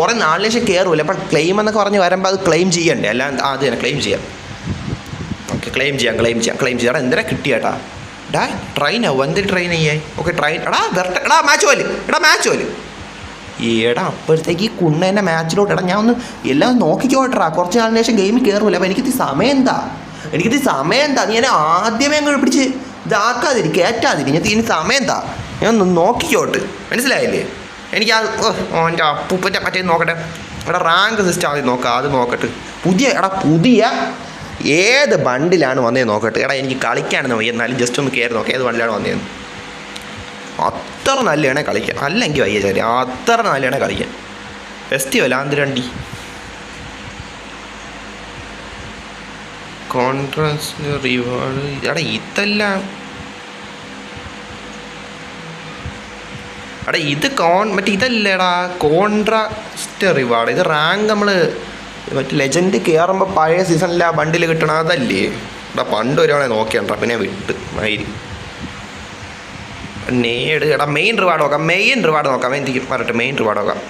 കുറേ നാലിന് ശേഷം കയറൂല അപ്പം ക്ലെയിം എന്നൊക്കെ പറഞ്ഞ് വരുമ്പോൾ അത് ക്ലെയിം ചെയ്യണ്ടേ? അല്ല അത് തന്നെ ക്ലെയിം ചെയ്യാം. ഓക്കെ ക്ലെയിം ചെയ്യാം ക്ലെയിം ചെയ്യാം ക്ലെയിം ചെയ്യാം. എടാ എന്തിനാ കിട്ടിയാട്ടാ ഡാ ട്രെയിൻ ആവും? എന്തിന് ട്രെയിൻ ചെയ്യേ? ഓക്കെ ട്രെയിൻ എടാ വെറുതെ എടാ മാച്ച് പോലെ. എടാ മാച്ച് പോലെ. എടാ അപ്പോഴത്തേക്ക് ഈ കുണ്ണേന്റെ മാച്ചിലോട്ട് എടാ ഞാൻ ഒന്ന് എല്ലാം നോക്കിക്കോട്ടാ കുറച്ച് നാളിന് ശേഷം ഗെയിമിൽ കയറുമല്ലോ അപ്പം എനിക്കിത് സമയം എന്താ? എനിക്കിത് സമയം എന്താ? നീ എന്നെ ആദ്യമേ അങ്ങ് പിടിച്ച് ഇതാക്കാതിരി കയറ്റാതിരി ഞാൻ ഇനി സമയം എന്താ? ഞാൻ ഒന്ന് നോക്കിക്കോട്ട് മനസ്സിലായില്ലേ? എനിക്ക് ആ എന്റെ അപ്പൂപ്പന്റെ മറ്റേ നോക്കട്ടെ. എടാ റാങ്ക് സിസ്റ്റം ആദ്യം നോക്കാം അത് നോക്കട്ടെ. പുതിയ എടാ പുതിയ ഏത് ബണ്ടിലാണ് വന്നേ നോക്കട്ടെ? എടാ എനിക്ക് കളിക്കാണെന്ന് വയ്യ. എന്നാലും ജസ്റ്റ് ഒന്ന് കയറി നോക്കാം ഏത് ബണ്ടിലാണ് വന്നതെന്ന് അത്ര നല്ലതാണ് കളിക്കാൻ. അല്ലെങ്കിൽ വയ്യ ചേരി അത്ര നല്ലതാണ് കളിക്കാൻ. ഫെസ്റ്റിവൽ ആന്തിരണ്ടി കോൺഫറൻസ് റിവാർഡ് എടാ ഇതെല്ലാം എടാ ഇത് കോൺ മറ്റേ ഇതല്ലേടാ കോൺട്രാസ്റ്റ് റിവാർഡ് ഇത് റാങ്ക് നമ്മൾ മറ്റേ ലെജൻഡ് കയറുമ്പോൾ പഴയ സീസണിലെ ആ ബണ്ടിൽ കിട്ടണ അതല്ലേ? എടാ പണ്ട് ഒരാളെ നോക്കിയാണ്ടാ പിന്നെ വിട്ട്. മൈരി നേട് എടാ മെയിൻ റിവാർഡ് നോക്കാം മെയിൻ റിവാർഡ് നോക്കാം എന്തിക്കും പറയട്ടെ മെയിൻ റിവാർഡ് നോക്കാം.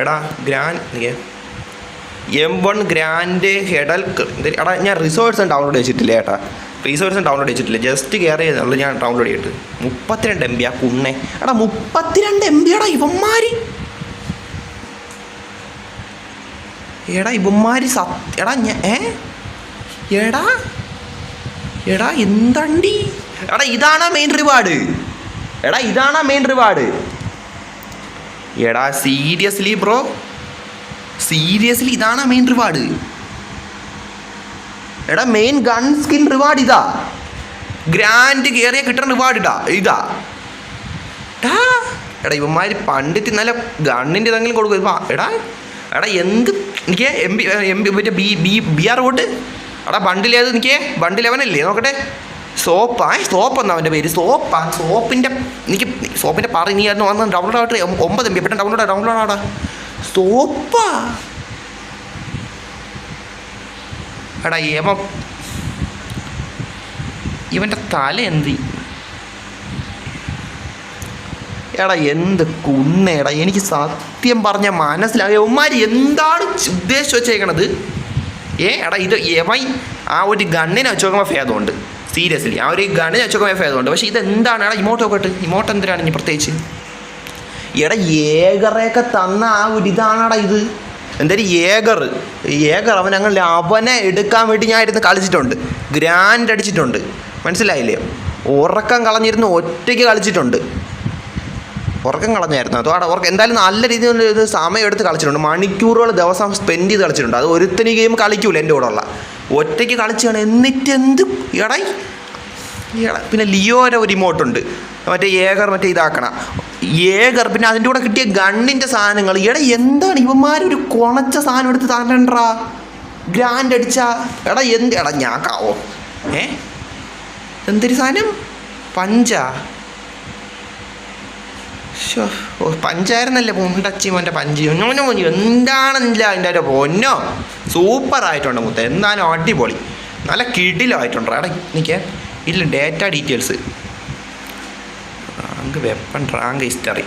എടാ ഗ്രാൻഡ് എം വൺ ഗ്രാൻഡ് ഹെഡൽ എടാ ഞാൻ റിസോർട്സ് ഡൗൺലോഡ് ചെയ്തിട്ടില്ല ഏട്ടാ. റിസോഴ്സ് ഡൗൺലോഡ് ചെയ്തിട്ടില്ല. ജസ്റ്റ് കയറി ചെയ്തുള്ളൂ ഞാൻ ഡൗൺലോഡ് ചെയ്തിട്ട്. മുപ്പത്തിരണ്ട് എം ബി ആ കുണ്ണെ. എടാ മുപ്പത്തിരണ്ട് എം ബി എടാ ഇവന്മാരി. എടാ ഇവന്മാരി സത്യ എടാ ഞാൻ ഏ? എടാ? എടാ എന്തണ്ടി? എടാ ഇതാണ് മെയിൻ റിവാർഡ് എടാ ഇതാണ് മെയിൻ റിവാർഡ് എടാ സീരിയസ്ലി ബ്രോ സീരിയസ്ലി ഇതാണ് മെയിൻ റിവാർഡ് എടാ മെയിൻ ഗൺ സ്കിൻ റിവാർഡ് ഇതാ. ഗ്രാൻഡ് കയറിയ കിട്ടുന്ന റിവാർഡ് ഇതാ ഇതാ. എടാ ഇവന്മാർ പണ്ടിട്ട് നല്ല ഗണ്ണിന്റെ ഇതെങ്കിലും കൊടുക്കും. എടാ എടാ എന്ത് എനിക്ക് എം ബി എം ബി മറ്റേ B B B R vote എടാ ബണ്ടിലേത് എനിക്ക്? ബണ്ടിൽ അവനല്ലേ നോക്കട്ടെ. സോപ്പാ സോപ്പ് എന്നാ അവന്റെ പേര്? സോപ്പാ സോപ്പിന്റെ എനിക്ക് സോപ്പിന്റെ പറ നീ ആയിരുന്നു. വന്ന് ഡൗൺലോഡ് ആവട്ടെ. ഒമ്പ- ഒമ്പത് എം ബി പെട്ടെന്ന് ഡൗൺലോഡ് ഡൗൺലോഡ് ആടാ. സോപ്പാ? എടാ യമം. ഇവന്റെ തല എന്ത്? എടാ എന്ത് കുന്നേടാ? എനിക്ക് സത്യം പറഞ്ഞ മനസ്സിലായി. ഉമ്മാരി എന്താണ് ഉദ്ദേശിച്ച് വെച്ചേക്കണത്? ഏ എടാ ഇത് എവൈ ആ ഒരു ഗണ്ണിനെ വെച്ച് നോക്കുമ്പോൾ ഭേദമുണ്ട്. സീരിയസ്ലി ആ ഒരു ഗണ്ണിനെ വെച്ച് നോക്കുമ്പോൾ ഭേദമുണ്ട്. പക്ഷേ ഇതെന്താണ്? എടാ ഇമോട്ട് നോക്കട്ട് ഇമോട്ട് എന്തിനാണ് ഇനി പ്രത്യേകിച്ച്? എടാ ഏകറയൊക്കെ തന്ന ആ ഒരു ഇതാണടാ ഇത്. എന്തായാലും ഏകർ. ഏകർ അവൻ അങ്ങനെ അവനെ എടുക്കാൻ വേണ്ടി ഞാൻ ഇരുന്ന് കളിച്ചിട്ടുണ്ട്. ഗ്രാൻഡ് അടിച്ചിട്ടുണ്ട്. മനസ്സിലായില്ലേ? ഉറക്കം കളഞ്ഞിരുന്ന് ഒറ്റയ്ക്ക് കളിച്ചിട്ടുണ്ട്. ഉറക്കം കളഞ്ഞായിരുന്നു. അതോ അവിടെ ഉറക്കം. എന്തായാലും നല്ല രീതിയിൽ ഇത് സമയം എടുത്ത് കളിച്ചിട്ടുണ്ട്. മണിക്കൂറുകൾ ദിവസം സ്പെൻഡ് ചെയ്ത് കളിച്ചിട്ടുണ്ട്. അത് ഒരുത്തനി ഗെയിം കളിക്കൂല എന്റെ കൂടെ ഉള്ള. ഒറ്റയ്ക്ക് കളിച്ചാണ്. എന്നിട്ട് എന്ത് എടായി പിന്നെ ലിയോയുടെ ഒരു ഇമോട്ടുണ്ട് മറ്റേ ഏകർ മറ്റേ ഇതാക്കണ. ഏകർ പിന്നെ അതിന്റെ കൂടെ കിട്ടിയ ഗണ്ണിന്റെ സാധനങ്ങൾ. എടാ എന്താണ് ഇവന്മാർ ഒരു കുണച്ച സാധനം എടുത്ത് താണ്ടണ്ടാ ഗ്രാൻഡ് അടിച്ച എടാ എന്ത് എടാ ഞാൻ കാവോ ഏ? എന്തൊരു സാധനം? പഞ്ച? ഓ പഞ്ചായിരുന്നല്ലേ മുണ്ടച്ചി മോന്റെ പഞ്ചി. ഒന്നോ എന്താണെന്നില്ല അതിന്റെ ഒരു പൊന്നോ സൂപ്പർ ആയിട്ടുണ്ട് മുത്ത. എന്തായാലും അടിപൊളി. നല്ല കിടിലായിട്ടുണ്ട് എടാ എനിക്ക് ഇല്ല data details. Rank weapon rank history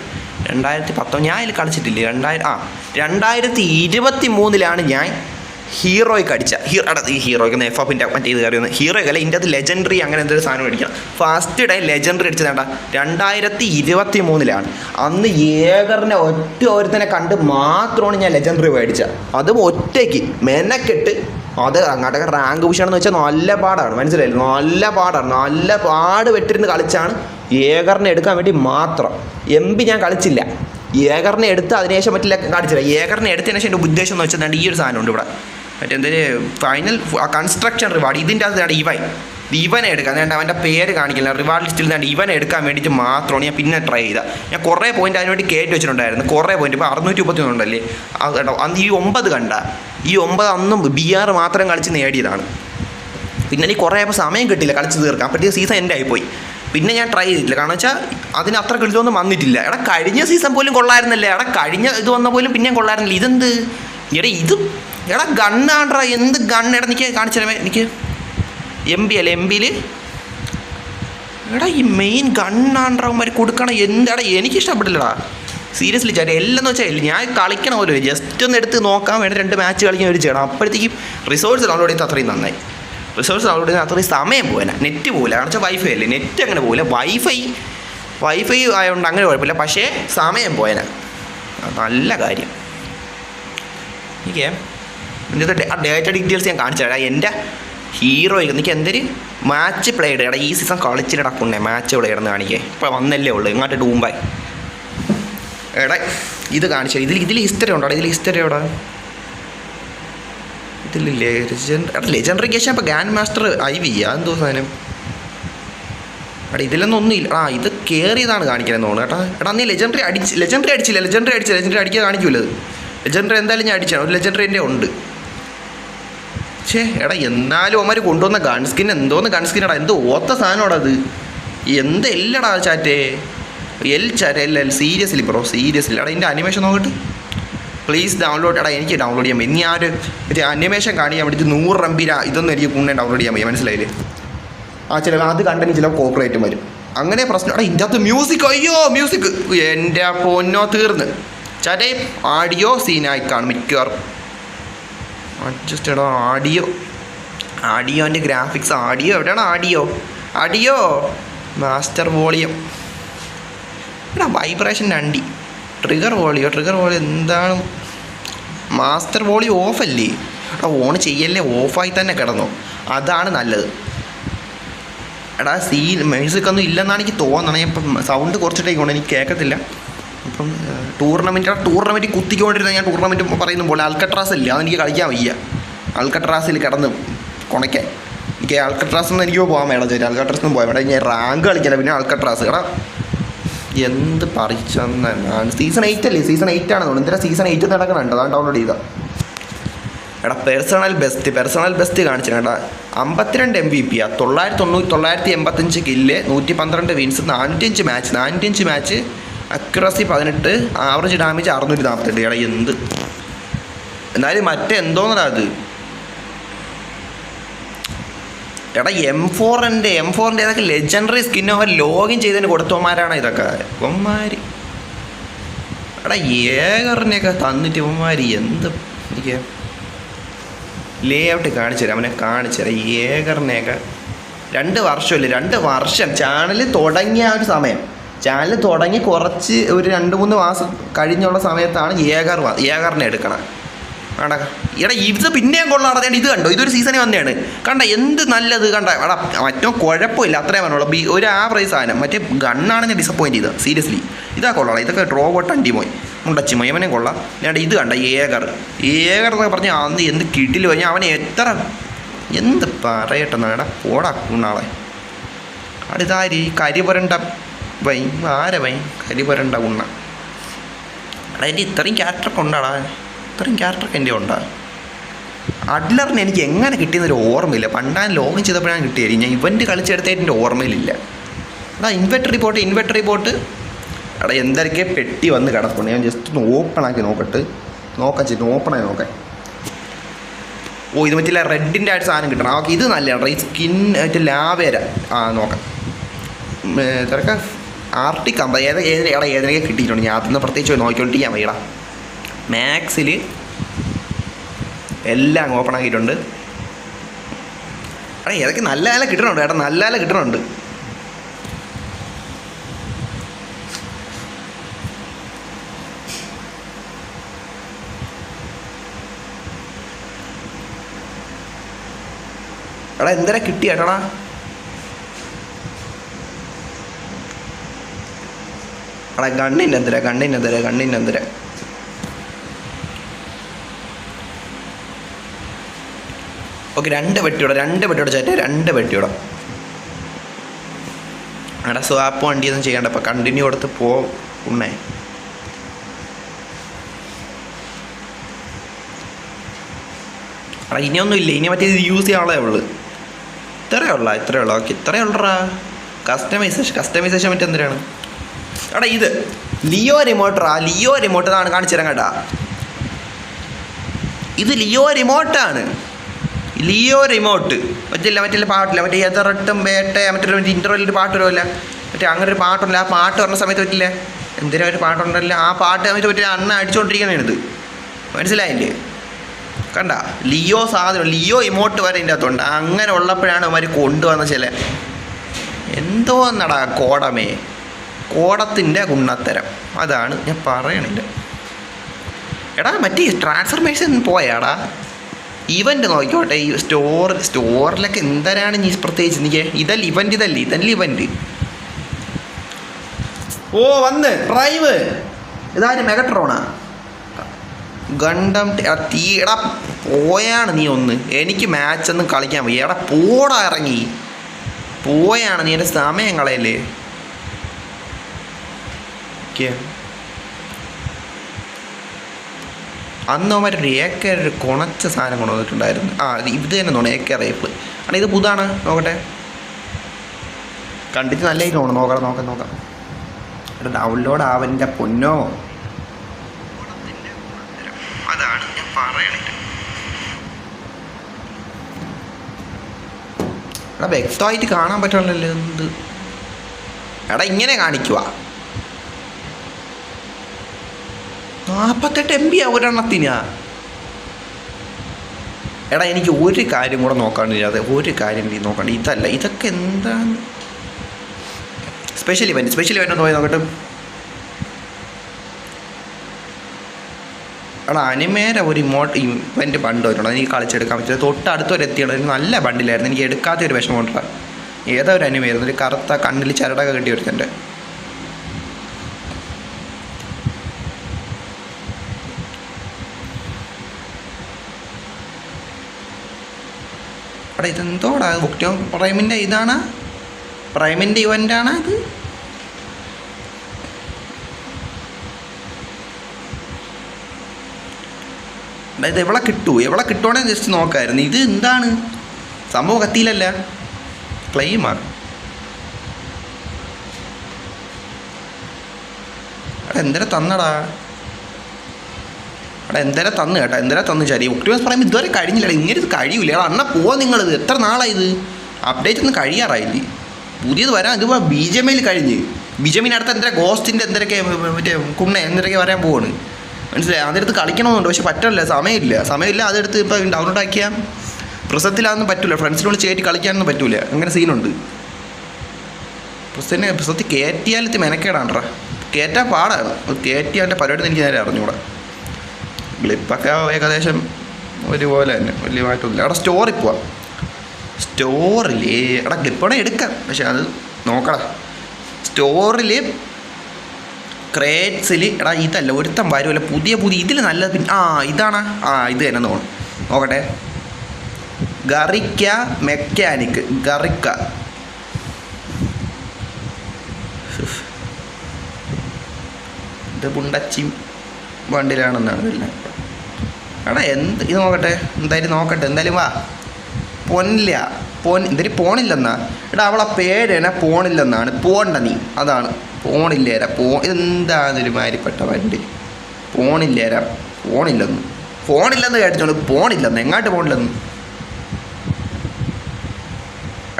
രണ്ടായിരത്തി പത്തൊമ്പത് ഞാൻ ഇതിൽ കളിച്ചിട്ടില്ല? രണ്ടായിരം ആ രണ്ടായിരത്തി ഇരുപത്തി മൂന്നിലാണ് ഞാൻ ഹീറോയ്ക്ക് അടിച്ച ഹീറോ ഈ ഹീറോയ്ക്ക് എഫ് എഫിന്റെ മറ്റേ ഇത് കയറി ഹീറോയ്ക്ക് അല്ല ഇതിന്റെ അത് ലെജൻഡറി അങ്ങനെ എന്തൊരു സാധനം അടിക്കണം ഫസ്റ്റ് ഡേ ലെജൻഡറി അടിച്ചത് വേണ്ട രണ്ടായിരത്തി ഇരുപത്തി മൂന്നിലാണ് അന്ന് ഏകറിനെ ഒറ്റ ഒരുത്തനെ കണ്ട് മാത്രമാണ് ഞാൻ ലെജൻഡറി മേടിച്ചത് അതും ഒറ്റയ്ക്ക് മെനക്കെട്ട് അത് അങ്ങോട്ടൊക്കെ റാങ്ക് പുഷാണെന്ന് വെച്ചാൽ നല്ല പാടാണ് മനസ്സിലായില്ല? നല്ല പാടാണ് നല്ല പാട് വെട്ടിരുന്ന് കളിച്ചാണ് ഏകറിനെ എടുക്കാൻ വേണ്ടി മാത്രം. എം പി ഞാൻ കളിച്ചില്ല. ഏകറിനെ എടുത്ത് അതിനുശേഷം മറ്റില്ല കാണിച്ചില്ല. ഏകറിനെ എടുത്തതിന് ശേഷം എന്റെ ഉദ്ദേശം എന്ന് വെച്ചാൽ ഈ ഒരു സാധനമുണ്ട് ഇവിടെ. മറ്റേ ഫൈനൽ കൺസ്ട്രക്ഷൻ റിവാർഡ് ഇതിന്റെ അകത്താണ് ഇവൻ. ഇവനെ എടുക്കാൻ. ഞാൻ അവന്റെ പേര് കാണിക്കില്ല. റിവാർഡ് ലിസ്റ്റിൽ നിന്ന് ഇവനെ എടുക്കാൻ വേണ്ടിയിട്ട് മാത്രമാണ് ഞാൻ പിന്നെ ട്രൈ ചെയ്തത്. ഞാൻ കുറേ പോയിന്റ് അതിന് വേണ്ടി കയറ്റി വെച്ചിട്ടുണ്ടായിരുന്നു. കുറേ പോയിന്റ് ഇപ്പോൾ അറുന്നൂറ്റി മുപ്പത്തി ഒന്നുണ്ടല്ലേ അത് കേട്ടോ അന്ന് ഈ ഒമ്പത് കണ്ട. ഈ ഒമ്പത് അന്നും ബി ആർ മാത്രം കളിച്ച് നേടിയതാണ്. പിന്നെ എനിക്ക് കുറേ ആയപ്പോൾ സമയം കിട്ടില്ല കളിച്ച് തീർക്കാൻ. പറ്റിയ സീസൺ എന്റെ ആയിപ്പോയി പിന്നെ ഞാൻ ട്രൈ ചെയ്തിട്ടില്ല. കാരണം വെച്ചാൽ അതിന് അത്ര കളിച്ചൊന്നും വന്നിട്ടില്ല. എടാ കഴിഞ്ഞ സീസൺ പോലും കൊള്ളായിരുന്നല്ലേ? എടാ കഴിഞ്ഞ ഇത് വന്ന പോലും പിന്നെയും കൊള്ളായിരുന്നില്ല? ഇതെന്ത്? എടാ ഇത് എടാ ഗണ്ണാണ്ടാ എന്ത് ഗണ്ണ്? എടാ എനിക്ക് കാണിച്ചാലേ എനിക്ക് എം ബി അല്ലേ എം ബിയിൽ എടാ ഈ മെയിൻ ഗണ്ണാണ്ടാവുമ്പോൾ കൊടുക്കണം എന്താടാ എനിക്ക് ഇഷ്ടപ്പെട്ടില്ലടാ. സീരിയസ്ലി ചേട്ടാ എല്ലാം. വെച്ചാൽ ഞാൻ കളിക്കണം പോലും ജസ്റ്റ് ഒന്ന് എടുത്ത് നോക്കാൻ വേണ്ടി രണ്ട് മാച്ച് കളിക്കാൻ ഒരു ചെയ്യണം അപ്പോഴത്തേക്കും റിസോഴ്സ് ഡൗൺലോഡ് ചെയ്ത് അത്രയും നന്നായി. റിസോഴ്സ് ഡൗൺലോഡ് ചെയ്ത് അത്രയും സമയം പോകില്ല നെറ്റ് പോകില്ല കാരണം വെച്ചാൽ വൈഫൈ അല്ലേ? നെറ്റ് അങ്ങനെ പോകില്ല വൈഫൈ വൈഫൈ ആയതുകൊണ്ട് അങ്ങനെ കുഴപ്പമില്ല. പക്ഷേ സമയം പോയന. നല്ല കാര്യം. എനിക്ക് ആ ഡേറ്റ ഡീറ്റെയിൽസ് ഞാൻ കാണിച്ചു തരാം. എന്റെ ഹീറോ എനിക്ക് എന്തൊരു മാച്ച് പ്ലേയുടെ എടാ ഈ സീസൺ കളിച്ചിടക്കുണ്ടേ മാച്ച് പ്ലേ ഇടന്ന് കാണിക്കേ. ഇപ്പോൾ വന്നല്ലേ ഉള്ളൂ ഇങ്ങോട്ട് ഡൂമ്പായി എടാ ഇത് കാണിച്ചു ഇതിൽ ഇതിൽ ഹിസ്റ്ററി ഉണ്ടോ? ഇതിൽ ഹിസ്റ്ററി എവിടെ? ഇതിൽ ലെജൻഡ് ലെജൻഡറി കേശം അപ്പോൾ ഗ്രാൻഡ് മാസ്റ്റർ ഐ വി അതെന്തോ സാധനം. എടാ ഇതിലൊന്നും ഒന്നുമില്ല ആ ഇത് കയറിയതാണ് കാണിക്കണമെന്ന് തോന്നുന്നു കേട്ടോ. എടാ നീ ലെജൻഡറി അടിച്ച് ലെജൻഡറി അടിച്ചില്ല ലെജൻഡറി അടിച്ചില്ല ലെജൻഡറി അടിക്കാൻ കാണിക്കൂലത് ലെജൻഡറി എന്തായാലും ഞാൻ അടിച്ചാണ്. ഒരു ലെജൻഡറി എന്റെ ഉണ്ട്. ഛേ എടാ എന്നാലും അവന്മാർ കൊണ്ടുവന്ന ഗൺ സ്കിൻ എന്തോന്ന് ഗൺ സ്കിൻ എടാ. എന്തോ ഓത്ത സാധനമാടാ അത്. എന്ത് എല്ലടാ ചാറ്റേ? L chat L L. Seriously bro seriously എടാ എന്റെ അനിമേഷൻ നോക്കട്ടെ. പ്ലീസ് ഡൗൺലോഡ് എടാ എനിക്ക് ഡൗൺലോഡ് ചെയ്യാൻ ഇനി ആ ഒരു മറ്റേ അനിമേഷൻ കാണിക്കാൻ വേണ്ടിയിട്ട് നൂറ് ബി ഇതൊന്നും എനിക്ക് കൂടുതൽ ഡൗൺലോഡ് ചെയ്യാൻ പറ്റും. മനസ്സിലായില്ലേ? ആ ചില അത് കണ്ടെങ്കിൽ ചില കോപ്പറേറ്റും വരും. അങ്ങനെ പ്രശ്നം. എടാ ഇതിന്റെ അകത്ത് മ്യൂസിക് അയ്യോ മ്യൂസിക് എന്റെ പൊന്നോ തീർന്ന്. ചാറ്റേ ആഡിയോ സീനായി കാണും മിക്കവാറും. അഡ്ജസ്റ്റ് എടാ ആഡിയോ. ആഡിയോന്റെ ഗ്രാഫിക്സ് ആഡിയോ? എവിടെയാണ് ആഡിയോ? ആഡിയോ? മാസ്റ്റർ വോളിയം എടാ വൈബ്രേഷൻ രണ്ടി. ട്രിഗർ വോളിയോ ട്രിഗർ വോളിയോ എന്താണ്? മാസ്റ്റർ വോളിയോ ഓഫല്ലേ എടാ ഓൺ ചെയ്യല്ലേ ഓഫായി തന്നെ കിടന്നു. അതാണ് നല്ലത്. എടാ സീൻ മ്യൂസിക് ഒന്നും ഇല്ലെന്നാണ് എനിക്ക് തോന്നണേ ഇപ്പം സൗണ്ട് കുറച്ചിട്ടേക്കൊണ്ട് എനിക്ക് കേൾക്കത്തില്ല. ഇപ്പം ടൂർണമെന്റ് ടൂർണമെന്റ് കുത്തിക്കൊണ്ടിരുന്ന ഞാൻ ടൂർണമെന്റ് പറയുന്ന പോലെ അൽക്കട്രാസ് ഇല്ല അതെനിക്ക് കളിക്കാൻ വയ്യ. അൽക്കട്രാസിൽ കിടന്ന് കുണയ്ക്കാൻ. എനിക്ക് അൽക്കട്രാസ് ഒന്നും എനിക്ക് പോകാൻ വേണം ചേച്ചി. നിന്ന് പോകാൻ വേണം ഞാൻ റാങ്ക് കളിക്കില്ല പിന്നെ അൽക്കട്രാസ്. എടാ എന്ത് പറിച്ചെന്നാണ് സീസൺ എയ്റ്റ് അല്ലേ? സീസൺ എയ്റ്റ് ആണ് തോന്നുന്നു. എന്തിനാ സീസൺ എയ്റ്റ് നടക്കണുണ്ട് അതാണ് ഡൗൺലോഡ് ചെയ്താൽ എടാ പേഴ്സണൽ ബെസ്റ്റ് പേഴ്സണൽ ബെസ്റ്റ് കാണിച്ചിട്ടാ അമ്പത്തിരണ്ട് എം വി പി ആ. തൊള്ളായിരത്തി തൊണ്ണൂറ്റി തൊള്ളായിരത്തി എൺപത്തഞ്ച് കില്ല് നൂറ്റി പന്ത്രണ്ട് വിൻസ് നാനൂറ്റഞ്ച് മാച്ച് നാനൂറ്റഞ്ച് മാച്ച് അക്യുറസി പതിനെട്ട് ആവറേജ് ഡാമേജ് അറുന്നൂറ്റി നാൽപ്പത്തെട്ട് എടാ എന്ത്? എന്നാലും മറ്റെന്തോന്നടാ അത് എടാ എം ഫോറിന്റെ എം ഫോറിന്റെ ഏതൊക്കെ ലെജൻഡറി സ്കിൻ അവർ ലോഗിൻ ചെയ്തതിന് കൊടുത്തവന്മാരാണ് ഇതൊക്കെ? ഇവന്മാർ എടാ ഏകറിനെയൊക്കെ തന്നിട്ട് ഇവന്മാർ എന്ത് എനിക്ക് ലേ ഔട്ട് കാണിച്ചു തരാം അവനെ കാണിച്ചു തരാം. ഏകറിനെയൊക്കെ. രണ്ട് വർഷമല്ലേ? രണ്ട് വർഷം. ചാനൽ തുടങ്ങിയ ആ ഒരു സമയം. ചാനൽ തുടങ്ങി കുറച്ച് ഒരു രണ്ട് മൂന്ന് മാസം കഴിഞ്ഞുള്ള സമയത്താണ് ഏകർ ഏകറിനെ എടുക്കണം. എടാ ഇത് പിന്നെയും കൊള്ളാടാ ദേ ഇത് കണ്ടോ? ഇതൊരു സീസണിൽ വന്നതാണ് കണ്ട എന്ത് നല്ലത് കണ്ട. എടാ മറ്റോ കുഴപ്പമില്ല അത്രയും പറഞ്ഞോളൂ. ബി ഒരു ആവറേജ് സാധനം. മറ്റേ ഗണ്ണാണ് ഞാൻ ഡിസപ്പോയിന്റ് ചെയ്തത് സീരിയസ്ലി ഇതാ കൊള്ളാം. ഇതൊക്കെ റോബോട്ട് അണ്ടിമോയി. മുണ്ടച്ചി അവനെ കൊള്ളാം. ഞാൻ ഇത് കണ്ട ഏകർ. ഏകർ എന്നൊക്കെ പറഞ്ഞാൽ അന്ന് എന്ത് കിട്ടിൽ കഴിഞ്ഞാൽ അവനെ എത്ര എന്ത് പറയട്ടെ എടാ പോടാ കുണ്ണാളെ. അടുത്താരി കരി വൈ ആരെ വൈ? കരി വരണ്ട ഉണ്ണ. എടാ എന്റെ ഇത്രയും ക്യാരക്ടറൊക്കെ ഉണ്ടാടാ. ഇത്രയും ക്യാരക്ടറൊക്കെ എന്റെ ഉണ്ടാ? അഡ്ലറിന് എനിക്ക് എങ്ങനെ കിട്ടിയെന്നൊരു ഓർമ്മയില്ല. പണ്ടാൻ ലോഗിൻ ചെയ്തപ്പോഴാണ് കിട്ടിയത്. ഞാൻ ഇവന്റ് കളിച്ചെടുത്തായിട്ട് എന്റെ ഓർമ്മയിലില്ല. എടാ ഇൻവെർട്ടറി പോട്ട് ഇൻവെർട്ടറി പോട്ട് എടാ എന്തൊക്കെ പെട്ടി വന്ന് കിടപ്പുണ്ട്. ഞാൻ ജസ്റ്റ് ഒന്ന് ഓപ്പൺ ആക്കി നോക്കട്ട്. നോക്കാം ചെയ്തു ഓപ്പൺ ആയി നോക്കാം. ഓ ഇത് മറ്റില്ല റെഡിന്റെ ആയിട്ട് സാധനം കിട്ടണം. ഓക്കെ ഇത് നല്ലതാണ്. ഈ സ്കിൻ മറ്റേ ലാവേര. ആ നോക്കാം. ഉം, ഏ, ടി അമ്പ ഏത് ഏത് എടാ ഏതിനൊക്കെ കിട്ടിയിട്ടുണ്ട്? ഞാൻ അതൊന്ന് പ്രത്യേകിച്ച് പോയി നോക്കിക്കൊണ്ടിരിക്കാൻ വയ്യടാ മാക്സിൽ എല്ലാം ഓപ്പൺ ആക്കിയിട്ടുണ്ട്. എടാ ഏതൊക്കെ നല്ല നല്ല കിട്ടണുണ്ട് ഏട്ടാ നല്ല നല്ല കിട്ടണുണ്ട്. എടാ എന്തര കിട്ടി കണ്ണിന്റെ എന്തര കണ്ണിന്റെ എന്തര ഓക്കെ രണ്ട് പെട്ടിയുടെ രണ്ട് പെട്ടിയുടെ ചേട്ടാ രണ്ട് പെട്ടിയുടെ. അവിടെ സ്വാപ്പ് വണ്ടിയൊന്നും ചെയ്യണ്ട അപ്പം കണ്ടിന്യൂ കൊടുത്ത് പോ ഉണ്ണേ. ഇനിയൊന്നും ഇല്ല ഇനി മറ്റേ യൂസ് ചെയ്യാനുള്ളേ ഉള്ളൂ. ഇത്രയേ ഉള്ളൂ ഇത്രയേ ഉള്ളൂ ഓക്കെ ഇത്രയേ ഉള്ളറാ കസ്റ്റമൈസേഷൻ കസ്റ്റമൈസേഷൻ മറ്റേ എന്തിനാണ്? എടാ ഇത് ലിയോ റിമോട്ടറാ. ലിയോ റിമോട്ട് എന്നാണ് കാണിച്ചു തരാം കേട്ടാ. ഇത് ലിയോ റിമോട്ടാണ്. ലിയോ റിമോട്ട്. മറ്റില്ല മറ്റില്ല പാട്ടില്ല മറ്റേ എതറട്ടും വേട്ട മറ്റൊരു മറ്റേ ഇന്റർവെല്ലിൽ പാട്ട് വരുമല്ല. മറ്റേ അങ്ങനെ ഒരു പാട്ടുണ്ട്. ആ പാട്ട് പറഞ്ഞ സമയത്ത് പറ്റില്ല? എന്തിനാ ഒരു പാട്ടുണ്ടല്ലോ ആ പാട്ട് സമയത്ത് പറ്റില്ല അണ്ണ അടിച്ചുകൊണ്ടിരിക്കണത് മനസ്സിലായില്ലേ? കണ്ട? ലിയോ സാധനം ലിയോ ഇമോട്ട് വരെ ഇതിന്റെ അകത്തുണ്ട്. അങ്ങനെ ഉള്ളപ്പോഴാണ് അവന്മാർ കൊണ്ടുവന്ന ചില എന്തോ എന്നടാ കോടമേ. കോടത്തിന്റെ ഗുണത്തരം. അതാണ് ഞാൻ പറയണില്ല എടാ മറ്റേ ട്രാൻസ്ഫർമേഷൻ പോയാടാ. ഇവന്റ് നോക്കിക്കോട്ടെ ഈ സ്റ്റോർ സ്റ്റോറിലൊക്കെ എന്തരാണ് നീ പ്രത്യേകിച്ച് നീ ഇതല്ല ഇവന്റ് ഇതല്ല ഇതല്ല ഇവന്റ് ഓ വന്ന് ഡ്രൈവ് ഇതാരും മെഗട്രോണാ ഗണ്ടം ടെ- എടാ, തീ എടാ പോയാണ് നീ ഒന്ന്. എനിക്ക് മാച്ചൊന്നും കളിക്കാൻ വയ്യ. എടാ പോടാ ഇറങ്ങി. പോയാണ് നീ എന്റെ സമയം കളയല്ലേ ഓക്കെ അന്ന് അവന്മാരൊരു ഒരു കുണച്ച സാധനം കൊണ്ടുവന്നിട്ടുണ്ടായിരുന്നു. ആ ഇത് ഇത് തന്നെ തോന്നുന്നു ഏക്കർ റേപ്പ്. ആണ് ഇത് പുതാണ് നോക്കട്ടെ. കണ്ടിട്ട് നല്ല തോന്നുന്നു. നോക്കാം നോക്കാം നോക്കാം എടാ ഡൗൺലോഡ് ആവന്റെ പൊന്നോ? അതാണ് ഞാൻ പറയണത്. വ്യക്തമായിട്ട് കാണാൻ പറ്റണല്ലോ എന്ത്. എടാ ഇങ്ങനെ കാണിക്കുക നാൽപ്പത്തെട്ട് എം ആ ഒരെണ്ണത്തിനാ. എടാ എനിക്ക് ഒരു കാര്യം കൂടെ നോക്കാണ്ടില്ലാതെ ഒരു കാര്യം നീ നോക്കണ്ട. ഇതല്ല ഇതൊക്കെ എന്താണ്? സ്പെഷ്യൽ ഇവന്റ് സ്പെഷ്യൽ ഇവന്റ് ഒന്ന് പോയി നോക്കട്ടെ. എടാ അനിമേരെ ഒരു ഇമോട്ട് ഇവന്റ് ബണ്ട് വരണം എനിക്ക് കളിച്ചെടുക്കാൻ പറ്റില്ല. തൊട്ട് അടുത്ത് വരെ എത്തിയാണ് നല്ല ബണ്ടിലായിരുന്നു. എനിക്ക് എടുക്കാത്ത ഒരു വിഷമം ഉണ്ടാ ഏതോ ഒരു അനിമയായിരുന്നു. ഒരു കറുത്ത കണ്ണിൽ ചരടൊക്കെ കെട്ടി ഒരുത്തന്റെ എടാ ഇതെന്തോടാ ഒക്ടോം പ്രൈമിന്റെ ഇതാണ്. പ്രൈമിന്റെ ഇവന്റാണ് ഇത്. അതായത് എവിടെ കിട്ടൂ? എവിടെ കിട്ടുവാണെങ്കിൽ ജസ്റ്റ് നോക്കായിരുന്നു. ഇത് എന്താണ്? സംഭവം കത്തിയില്ലല്ല ക്ലെയിമാണ് എടാ എന്തര തന്നടാ? എന്തര തന്നു കേട്ടോ എന്തര തന്നു ചാരി. ഒക്ടോബസ് പറയുമ്പോൾ ഇതുവരെ കഴിഞ്ഞില്ലടാ ഇങ്ങനെ ഇത് കഴിയൂല. എടാ അണ്ണ പോവാ നിങ്ങളിത് എത്ര നാളായത് അപ്ഡേറ്റ് ഒന്നും കഴിയാറായില്ലേ? പുതിയത് വരാം ഇത് ബി ജെ എമ്മയിൽ കഴിഞ്ഞ്. ബി ജെ എമ്മിന് അടുത്ത് എന്തര ഗോസ്റ്റിന്റെ എന്തൊക്കെ മറ്റേ കുണ്ണ എന്തൊക്കെ വരാൻ പോവാണ്? മനസ്സിലായി? അതെടുത്ത് കളിക്കണമെന്നുണ്ട് പക്ഷെ പറ്റില്ല സമയമില്ല. സമയമില്ല അതെടുത്ത് ഇപ്പോൾ ഡൗൺലോഡ് ആക്കിയാൽ പ്രസത്തിലാണെന്ന് പറ്റില്ല ഫ്രണ്ട്സിനോട് ചേറ്റി കളിക്കാനൊന്നും പറ്റില്ല അങ്ങനെ സീനുണ്ട്. പ്രസത്തിനെ പ്രസത്തി കയറ്റിയാലത്ത് മെനക്കേടാണ്ട്രാ കയറ്റാൻ പാടാണ്. കയറ്റിയാന്റെ പരിപാടി എനിക്ക് നേരെ അറിഞ്ഞൂടാ. ഗ്ലിപ്പൊക്കെ ഏകദേശം ഒരുപോലെ തന്നെ വലിയ മാറ്റമൊന്നുമില്ല അവിടെ സ്റ്റോറിൽ പോവാം. സ്റ്റോറിൽ എടാ ഗ്ലിപ്പോടെ എടുക്കാം. പക്ഷെ അത് നോക്കടാ. സ്റ്റോറിൽ ക്രേറ്റ്സിൽ എടാ ഇതല്ല ഒരുത്തം വരുമല്ല പുതിയ പുതിയ ഇതിൽ നല്ലത് പിന്നെ ആ ഇതാണ്. ആ ഇത് തന്നെ തോന്നും. നോക്കട്ടെ. ഗറിക്ക മെക്കാനിക് ഗറിക്ക. ഇത് പുണ്ടച്ചിയും വണ്ടിയിലാണെന്നാണ് ഇതെല്ലാം എടാ എന്ത്? ഇത് നോക്കട്ടെ. എന്തായാലും നോക്കട്ടെ. എന്തായാലും വാ. പൊന്നില്ല പോൻ എന്തായാലും പോണില്ലെന്നാ. എടാ അവളെ പേരേനെ പോണില്ലെന്നാണ്. പോണ്ട നീ. അതാണ്. പോണില്ലേരാ പോ എന്താണ് മാരിപ്പെട്ട വണ്ടി. പോണില്ലേരാ പോണില്ലെന്ന്. ഫോണില്ലെന്ന് കേട്ടിട്ടുണ്ട്. പോണില്ലെന്ന്. എങ്ങാട്ട് പോണില്ലെന്ന്.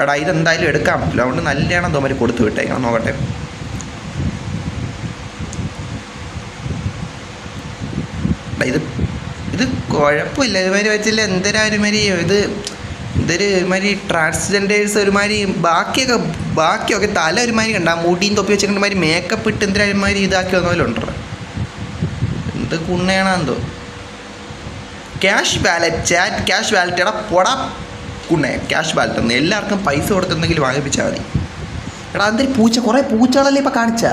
എടാ ഇതെന്തായാലും എടുക്കാൻ പറ്റില്ല. അതുകൊണ്ട് നല്ലതാണെന്ന് തോന്നി കൊടുത്തു വിട്ടേക്കണം. നോക്കട്ടെ. ഇത് ഇത് കുഴപ്പമില്ല. ഇതുമാതിരി വെച്ചില്ല എന്തൊരു ഒരുമാതിരി ഇത് ഇതൊരു ഒരുമാതിരി ട്രാൻസ്ജെൻഡേഴ്സ് ഒരുമാതിരി ബാക്കിയൊക്കെ ബാക്കിയൊക്കെ തല ഒരുമാതിരി കണ്ട മുടിയും തൊപ്പി വെച്ചിട്ട് ഒരുമാതിരി മേക്കപ്പ് ഇട്ട് എന്തിനാ ഒരുമാതിരി ഇതാക്കി വന്ന ഉണ്ടോ എന്ത് കുണ്ണയാണെന്തോ. Cash wallet chat cash wallet എടാ പൊടാ കുണ്ണേ ക്യാഷ് വാലറ്റ് ഒന്ന്. എല്ലാവർക്കും പൈസ കൊടുത്തെന്തെങ്കിലും വാങ്ങിപ്പിച്ചാൽ മതി. എടാ എന്തൊരു പൂച്ച? കുറേ പൂച്ചകളല്ലേ ഇപ്പം കാണിച്ച?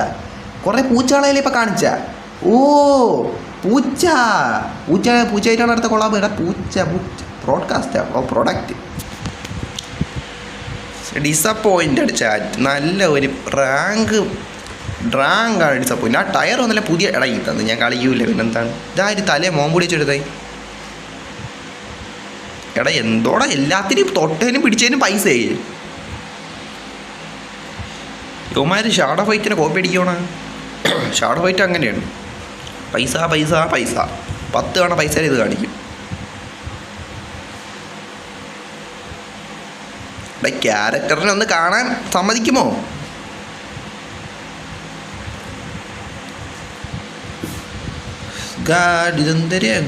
കുറേ പൂച്ചകളല്ലേ ഇപ്പം കാണിച്ച? ഓ പൂച്ച. പൂച്ച പൂച്ചയായിട്ടാണ് അടുത്ത കൊള്ളാൻ എടാ പൂച്ച പൂച്ച. ബ്രോഡ്കാസ്റ്റ് ഓ ഡിസപ്പോയിന്റഡ് ചാറ്റ് നല്ല ഒരു റാങ്ക് റാങ്കാണ് ഡിസപ്പോയിന്റ് ആ ടയർ ഒന്നല്ല പുതിയ ഈ തന്നു ഞാൻ കളിയൂല പിന്നെന്താണ്? ഇതാര് തലേ മോൻ പിടിച്ചെടുത്തായി എടാ എന്തോടാ? എല്ലാത്തിനും തൊട്ടതിനും പിടിച്ചതിനും പൈസ യുവമാർ ഷാഡോ ഫൈറ്റിനെ കോപ്പി അടിക്കണ ഷാഡോ ഫൈറ്റ് അങ്ങനെയാണ്. പൈസ പൈസ പൈസ. പത്ത് തവണ പൈസ ഇത് കാണിക്കും. ഇവിടെ ക്യാരക്ടറിനെ ഒന്ന് കാണാൻ സമ്മതിക്കുമോ?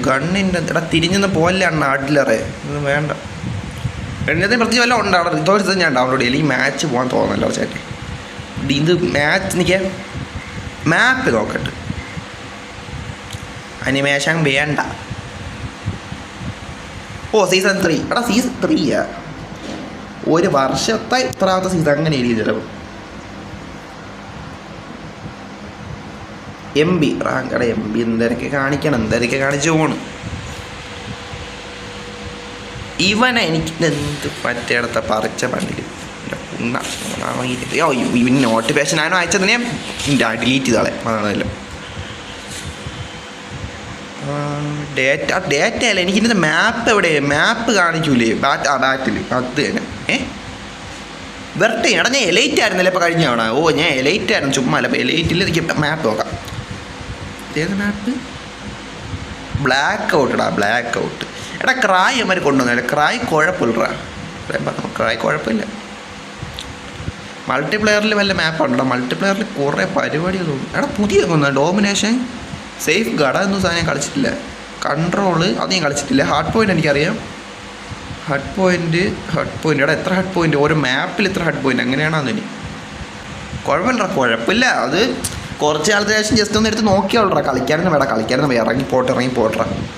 ഗണ്ണിന്റെ എടാ തിരിഞ്ഞൊന്ന് പോലെ അണ്ണ അഡ്ലറെ. ഇത് വേണ്ട. എണ്ണത്തിന് പ്രത്യേകം വല്ല ഉണ്ട്? അവിടെ ഇതോടെ ഞാൻ ഡൗൺലോഡ് ചെയ്യില്ല ഈ മാച്ച് പോകാൻ തോന്നല്ലോ ചേട്ടൻ ഇത് മാച്ച് എനിക്ക് മാപ്പ് നോക്കട്ടെ. അനിമേഷൻ വേണ്ട. ഓ സീസൺ ത്രീ എടാ സീസൺ ത്രീയാ ഒരു വർഷത്തെ ഇത്രാമത്തെ സീസൺ അങ്ങനെ എഴുതി ചിലവ് എം ബി റാങ്കട എം ബി എന്തൊക്കെ കാണിക്കണം. എന്തൊക്കെ കാണിച്ചു പോണ്. ഇവനെ എനിക്ക് എന്ത് പറ്റിയിടത്ത പറിച്ച പണ്ടിൽ ഇവ നോട്ടിഫിക്കേഷൻ അയച്ചത് അയച്ചതിനെ ഡിലീറ്റ് ചെയ്താളെ അതാണല്ലോ ഡേറ്റ ഡേറ്റ അല്ല എനിക്കിതിന്റെ മാപ്പ് എവിടെ? മാപ്പ് കാണിക്കൂലേ ബാറ്റ് ആ ബാറ്റിൽ അത് തന്നെ. ഏ? വെറുതെ എടാ ഞാൻ എലൈറ്റ് ആയിരുന്നല്ലേ ഇപ്പോൾ കഴിഞ്ഞ തവണ. ഓ ഞാൻ എലൈറ്റ് ആയിരുന്നു. ചുമ്മാ അല്ല അപ്പോൾ എലൈറ്റിൽ എനിക്ക് മാപ്പ് നോക്കാം. ഏത് മാപ്പ് ബ്ലാക്ക് ഔട്ട് ഇടാ ബ്ലാക്ക് ഔട്ട് എടാ ക്രായ് അമ്മ കൊണ്ടുവന്നില്ല ക്രായ് കുഴപ്പമില്ലടാ ക്രായ് കുഴപ്പമില്ല. മൾട്ടിപ്ലെയറിൽ വല്ല മാപ്പ് ഉണ്ടോ? മൾട്ടിപ്ലെയറിൽ കുറേ പരിപാടികൾ തോന്നും എടാ പുതിയ ഡോമിനേഷൻ സേഫ് ഗാർഡ് അതൊന്നും സാധനം കളിച്ചിട്ടില്ല. കൺട്രോൾ അത് ഞാൻ കളിച്ചിട്ടില്ല. ഹാർഡ് പോയിന്റ് എനിക്കറിയാം. ഹഡ് പോയിന്റ് ഹഡ് പോയിന്റ് എടാ എത്ര ഹഡ് പോയിന്റ് ഓരോ മാപ്പിൽ എത്ര ഹഡ് പോയിന്റ് അങ്ങനെയാണോ അതിന് കുഴപ്പമില്ല കുഴപ്പമില്ല. അത് കുറച്ച് കാലത്തിന് ശേഷം ജസ്റ്റ് ഒന്ന് എടുത്ത് നോക്കിയാൽ കളിക്കാനും വേണ്ട. കളിക്കാനും ഇറങ്ങി പോട്ടെ ഇറങ്ങി പോട്ടെ.